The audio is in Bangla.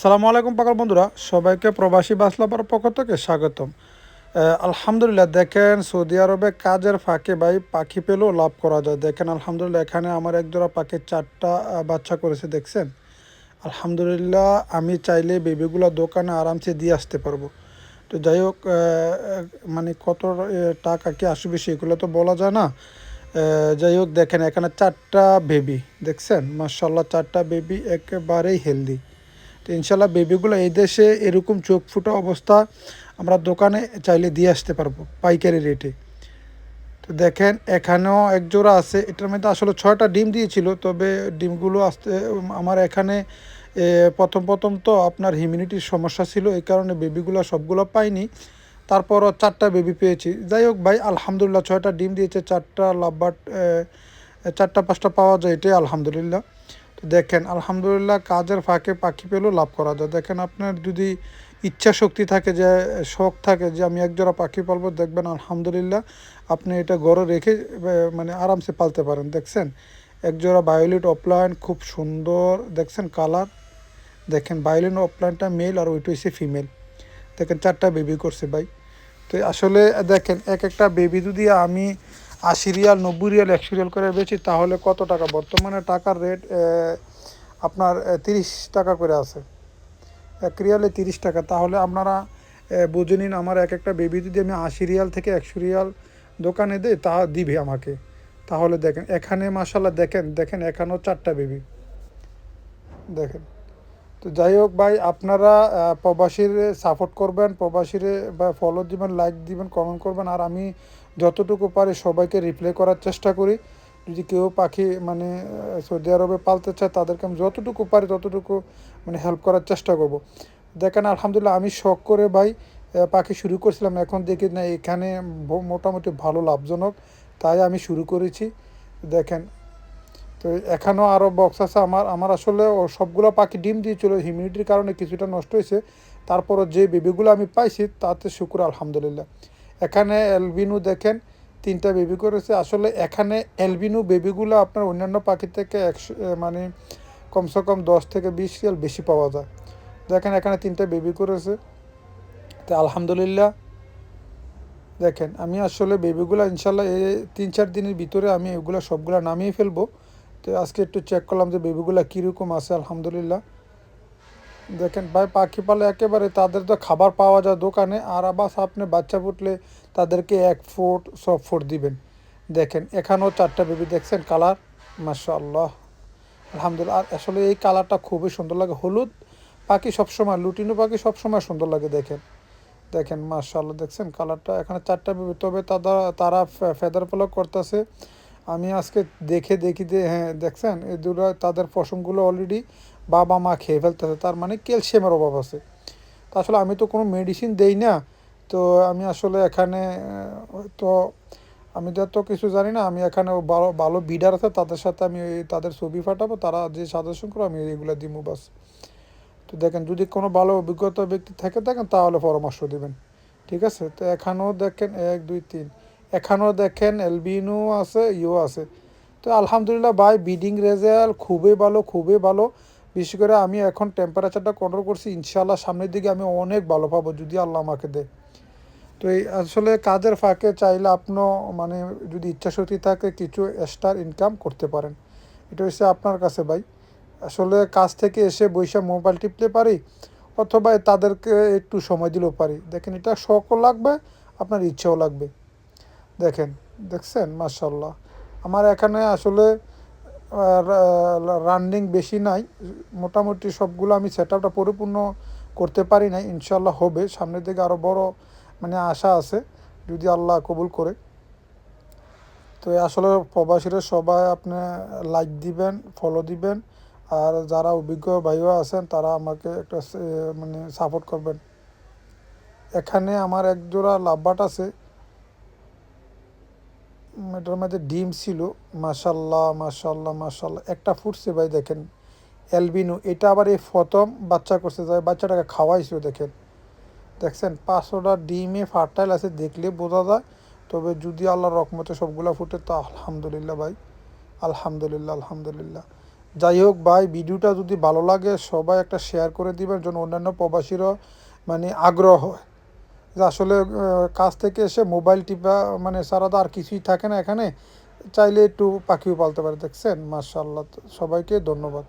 আসসালামু আলাইকুম পাগল বন্ধুরা, সবাইকে প্রবাসী বাসলাপার পক্ষ থেকে স্বাগতম। আলহামদুলিল্লাহ দেখেন সৌদি আরবে কাজের ফাঁকে ভাই পাখি পেলেও লাভ করা যায়। দেখেন আলহামদুলিল্লাহ এখানে আমার এক জোড়া পাখি চারটা বাচ্চা করেছে, দেখছেন? আলহামদুলিল্লাহ আমি চাইলে বেবিগুলো দোকানে আরামসে দিয়ে আসতে পারব। তো যাই হোক মানে কত টাকা কি আসবে সেগুলো তো বলা যায় না। যাই হোক, দেখেন এখানে চারটা বেবি, দেখছেন? মার্শাল্লাহ চারটা বেবি একেবারেই হেলদি তো ইনশাল্লাহ বেবিগুলো এই দেশে এরকম চোখ ফুটা অবস্থা আমরা দোকানে চাইলে দিয়ে আসতে পারব পাইকারি রেটে। তো দেখেন এখানেও এক জোড়া আছে, এটার মধ্যে আসলে ছয়টা ডিম দিয়েছিল, তবে ডিমগুলো আসতে, আমার এখানে প্রথম প্রথম তো আপনার হিউমিনিটির সমস্যা ছিল, এই কারণে বেবিগুলো সবগুলো পাইনি। তারপরও চারটা বেবি পেয়েছি। যাই হোক ভাই, আলহামদুলিল্লাহ ছয়টা ডিম দিয়েছে, চারটা লাভবাট চারটা পাঁচটা পাওয়া যায়, এটাই আলহামদুলিল্লাহ। দেখেন, আলহামদুলিল্লাহ কাজের ফাঁকে পাখি পেলেও লাভ করা যায়। দেখেন, আপনার যদি ইচ্ছা শক্তি থাকে যে, শখ থাকে যে, আমি একজোড়া পাখি পালবো, দেখবেন আলহামদুলিল্লাহ আপনি এটা গড়ে রেখে মানে আরামসে পালতে পারেন। দেখছেন, একজোড়া বায়োলিট অফলাইন খুব সুন্দর, দেখছেন কালার দেখেন বায়োলিন অফলাইনটা মেল আর ওইটা হচ্ছে ফিমেল দেখেন, চারটা বেবি করছে ভাই। তো আসলে দেখেন, এক একটা বেবি যদি আমি আশি রিয়াল, নব্বই রিয়াল, একশো রিয়াল করে বেচি, তাহলে কত টাকা? বর্তমানে টাকার রেট আপনার তিরিশ টাকা করে আছে। এক রিয়ালে তিরিশ টাকা। তাহলে আপনারা বুঝে নিন, আমার এক একটা বেবি যদি আমি আশি রিয়াল থেকে একশো রিয়াল দোকানে দেই, তা দিবে আমাকে। তাহলে দেখেন, এখানে মাসাল্লাহ দেখেন দেখেন, এখানেও চারটা বেবি দেখেন। তো যাই হোক ভাই, আপনারা প্রবাসীর সাপোর্ট করবেন, প্রবাসীর বা ফলো দিবেন লাইক দিবেন কমেন্ট করবেন, আর আমি যতটুকু পারি সবাইকে রিপ্লাই করার চেষ্টা করি। যদি কেউ পাখি মানে সৌদি আরবে পালতে চায়, তাদেরকে আমি যতটুকু পারি ততটুকু মানে হেল্প করার চেষ্টা করব। দেখেন, আলহামদুলিল্লাহ আমি শখ করে ভাই পাখি শুরু করছিলাম। এখন দেখি না, এখানে মোটামুটি ভালো লাভজনক। তাই আমি শুরু করেছি। দেখেন, তো এখানেও আরও বক্স আছে। আমার আমার আসলে সবগুলো পাখি ডিম দিয়েছিল। হিউমিডিটির কারণে কিছুটা নষ্ট হয়েছে। তারপরও যে বেবিগুলো আমি পাইছি, তাতে শুক্র আলহামদুলিল্লাহ। এখানে এলবিনু দেখেন, তিনটা বেবি করেছে। আসলে এখানে এলবিনু বেবিগুলো আপনার অন্যান্য পাখি থেকে একশো মানে কমসে কম দশ থেকে বিশ রিয়াল বেশি পাওয়া যায়। দেখেন এখানে তিনটা বেবি করেছে। তো আলহামদুলিল্লাহ। দেখেন, আমি আসলে বেবিগুলো ইনশাল্লাহ এই তিন, চার দিনের ভিতরে আমি এগুলো সবগুলো নামিয়ে ফেলব। তো আজকে একটু চেক করলাম যে বেবিগুলো কীরকম আছে, আলহামদুলিল্লাহ। দেখেন ভাই, পাখি পালে একেবারে তাদের তো খাবার পাওয়া যায় দোকানে, আর আবার আপনি বাচ্চা ফুটলে তাদেরকে এক ফুট, সব ফুট দিবেন। দেখেন, এখানেও চারটা বেবি দেখছেন কালার মাশা আল্লাহ আলহামদুলিল্লাহ, আর আসলে এই কালারটা খুবই সুন্দর লাগে। হলুদ পাখি সবসময়, লুটিনো পাখি সবসময় সুন্দর লাগে দেখেন। দেখেন মার্শাল্লাহ দেখছেন কালারটা এখানে চারটা বেবি তবে তারা তারা ফেদার প্লক করতেছে। আমি আজকে দেখে, দেখি যে হ্যাঁ দেখছেন? এই দুটো তাদের পশমগুলো অলরেডি বাবা মা খেয়ে ফেলতেছে তার মানে ক্যালসিয়ামের অভাব আছে। তো আসলে আমি তো কোনো মেডিসিন দেই না, তো আমি আসলে এখানে, তো আমি তো এত কিছু জানি না, আমি এখানে ভালো ভালো বিডার আছে, তাদের সাথে আমি তাদের ছবি ফাটাবো তারা যে সাজেশন করে আমি এগুলো দিব বাস। তো দেখেন, যদি কোনো ভালো অভিজ্ঞতা ব্যক্তি থেকে, দেখেন তাহলে পরামর্শ দেবেন। ঠিক আছে? তো এখানেও দেখেন, এক, দুই, তিন। এখানেও দেখেন এলবিনও আছে, ইও আছে। তো আলহামদুলিল্লাহ ভাই বিডিং রেজাল্ট খুবই ভালো খুবই ভালো। বিশেষ করে আমি এখন টেম্পারেচারটা কন্ট্রোল করছি ইনশাল্লাহ সামনের দিকে আমি অনেক ভালো পাবো, যদি আল্লাহ আমাকে দেয়। তো এই আসলে কাজের ফাঁকে চাইলে আপনিও মানে যদি ইচ্ছাশক্তি থাকে কিছু এক্সট্রা ইনকাম করতে পারেন। এটা হচ্ছে আপনার কাছে ভাই। আসলে কাজ থেকে এসে বৈশা মোবাইল টিপতে পারি অথবা তাদেরকে একটু সময় দিলেও পারি। দেখেন এটা শখও লাগবে, আপনার ইচ্ছাও লাগবে। দেখেন, দেখছেন? মার্শাল্লাহ আমার এখানে আসলে রানিং বেশি নাই। মোটামুটি সবগুলো আমি সেট আপটা পরিপূর্ণ করতে পারি নাই। ইনশাল্লাহ হবে। সামনের দিকে আরও বড় মানে আশা আছে। যদি আল্লাহ কবুল করে। তো আসলে প্রবাসীরা সবাই আপনি লাইক দিবেন ফলো দিবেন। আর যারা অভিজ্ঞ ভাইও আছেন, তারা আমাকে একটা মানে সাপোর্ট করবেন। এখানে আমার এক জোড়া লাভবাট আছে। এটার মধ্যে ডিম ছিল, মাশাল্লাহ মাশাল্লাহ মাশাল্লাহ। একটা ফুটছে ভাই, দেখেন, অ্যালবিনো। এটা আবার এই প্রথম বাচ্চা করছে যাই বাচ্চাটাকে খাওয়াইছে, দেখেন। দেখছেন, পাঁচশোটা ডিমে ফার্টাইল আছে, দেখলে বোঝা যায়। তবে যদি আল্লাহর রকমতে সবগুলা ফুটে, তো আলহামদুলিল্লাহ ভাই। আলহামদুলিল্লাহ আলহামদুলিল্লাহ। যাই হোক ভাই, ভিডিওটা যদি ভালো লাগে, সবাই একটা শেয়ার করে দিবেন, যেন অন্যান্য প্রবাসীরও মানে আগ্রহ হয়। যে আসলে কাজ থেকে এসে মোবাইল টিপা মানে সারা আর কিছুই থাকে না এখানে। চাইলে একটু পাখিও পালতে পারে, দেখছেন? মার্শাল্লাহ সবাইকে ধন্যবাদ।